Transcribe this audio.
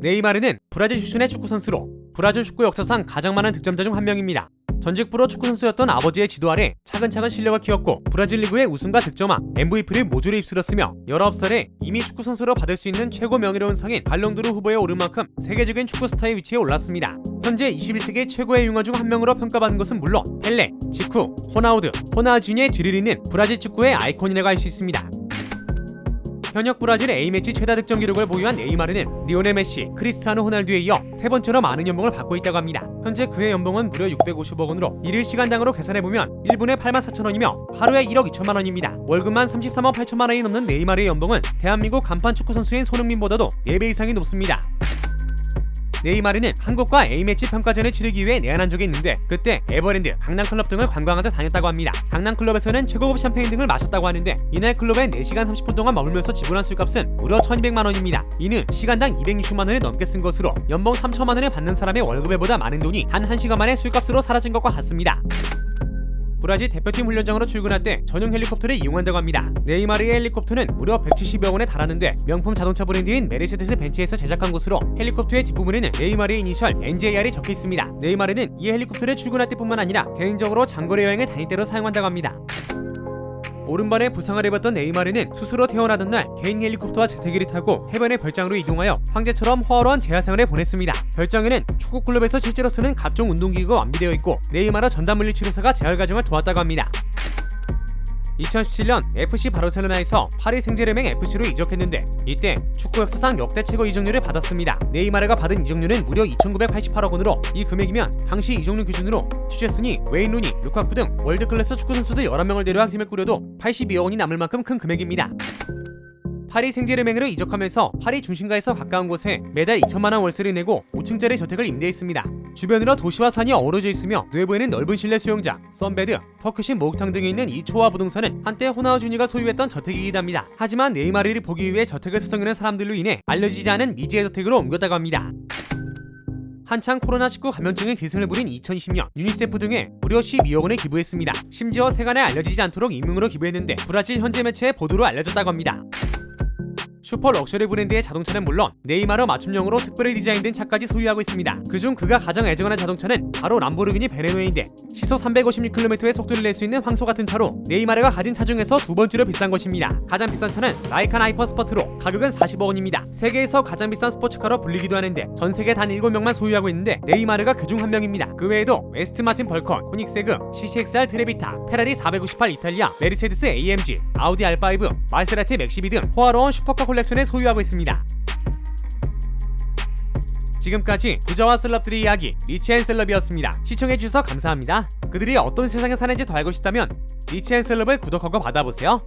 네이마르는 브라질 출신의 축구 선수로 브라질 축구 역사상 가장 많은 득점자 중 한 명입니다. 전직 프로 축구 선수였던 아버지의 지도 아래 차근차근 실력을 키웠고 브라질 리그의 우승과 득점왕, MVP를 모조리 휩쓸었으며 19살에 이미 축구 선수로 받을 수 있는 최고 명예로운 상인 발롱도르 후보에 오른 만큼 세계적인 축구 스타의 위치에 올랐습니다. 현재 21세기 최고의 융화 중 한 명으로 평가받는 것은 물론 펠레, 지쿠, 호나우드, 호나우지니의 뒤를 잇는 브라질 축구의 아이콘이라고 할 수 있습니다. 현역 브라질 A매치 최다 득점 기록을 보유한 네이마르는 리오넬 메시, 크리스티아노 호날두에 이어 세 번째로 많은 연봉을 받고 있다고 합니다. 현재 그의 연봉은 무려 650억 원으로 일일 시간당으로 계산해보면 1분에 8만 4천 원이며 하루에 1억 2천만 원입니다. 월급만 33억 8천만 원이 넘는 네이마르의 연봉은 대한민국 간판 축구 선수인 손흥민보다도 4배 이상이 높습니다. 네이마르는 한국과 A매치 평가전을 치르기 위해 내한한 적이 있는데 그때 에버랜드, 강남클럽 등을 관광하다 다녔다고 합니다. 강남클럽에서는 최고급 샴페인 등을 마셨다고 하는데 이날 클럽에 4시간 30분 동안 머물면서 지불한 술값은 무려 1200만 원입니다. 이는 시간당 260만 원을 넘게 쓴 것으로 연봉 3천만 원을 받는 사람의 월급에 보다 많은 돈이 단 1시간 만에 술값으로 사라진 것과 같습니다. 브라질 대표팀 훈련장으로 출근할 때 전용 헬리콥터를 이용한다고 합니다. 네이마르의 헬리콥터는 무려 170여 원에 달하는데 명품 자동차 브랜드인 메르세데스 벤츠에서 제작한 것으로 헬리콥터의 뒷부분에는 네이마르의 이니셜 NJR이 적혀 있습니다. 네이마르는 이 헬리콥터를 출근할 때뿐만 아니라 개인적으로 장거리 여행을 다닐 때로 사용한다고 합니다. 오른발에 부상을 입었던 네이마르는 스스로 태어나던 날 개인 헬리콥터와 제트기를 타고 해변의 별장으로 이동하여 황제처럼 호화로운 재활생활을 보냈습니다. 별장에는 축구 클럽에서 실제로 쓰는 각종 운동기구가 완비되어 있고 네이마르 전담 물리 치료사가 재활 과정을 도왔다고 합니다. 2017년 FC 바르셀로나에서 파리 생제르맹 FC로 이적했는데 이때 축구 역사상 역대 최고 이적료를 받았습니다. 네이마르가 받은 이적료는 무려 2,988억 원으로 이 금액이면 당시 이적료 기준으로 슈체스니, 웨인 루니, 루카쿠 등 월드 클래스 축구 선수들 11명을 데려와 팀을 꾸려도 82억 원이 남을 만큼 큰 금액입니다. 파리 생제르맹으로 이적하면서 파리 중심가에서 가까운 곳에 매달 2천만 원 월세를 내고 5층짜리 저택을 임대했습니다. 주변으로 도시와 산이 어우러져 있으며 내부에는 넓은 실내 수영장, 썬베드, 터크신 목욕탕 등이 있는 이 초화 부동산은 한때 호나우 주니가 소유했던 저택이기도 합니다. 하지만 네이마르를 보기 위해 저택을 서성이는 사람들로 인해 알려지지 않은 미지의 저택으로 옮겼다고 합니다. 한창 코로나19 감염증의 기승을 부린 2020년 유니세프 등에 무려 12억 원을 기부했습니다. 심지어 세간에 알려지지 않도록 익명으로 기부했는데 브라질 현지 매체의 보도로 알려졌다고 합니다. 슈퍼 럭셔리 브랜드의 자동차는 물론 네이마르 맞춤형으로 특별히 디자인된 차까지 소유하고 있습니다. 그중 그가 가장 애정하는 자동차는 바로 람보르기니 베네노인데 시속 356km의 속도를 낼 수 있는 황소 같은 차로 네이마르가 가진 차 중에서 두 번째로 비싼 것입니다. 가장 비싼 차는 라이칸 하이퍼 스퍼트로 가격은 40억 원입니다. 세계에서 가장 비싼 스포츠카로 불리기도 하는데 전 세계 단 7명만 소유하고 있는데 네이마르가 그중 한 명입니다. 그 외에도 웨스트 마틴 벌컨, 코닉세그, CCXR 트레비타, 페라리 458 이탈리아, 메르세데스 AMG, 아우디 R5, 마세라티 맥시비 등 호화로운 슈퍼카 콜렉 션을 소유하고 있습니다. 지금까지 부자와 셀럽들의 이야기 리치앤 셀럽이었습니다. 시청해주셔서 감사합니다. 그들이 어떤 세상에 사는지 더 알고 싶다면 리치앤 셀럽을 구독하고 받아보세요.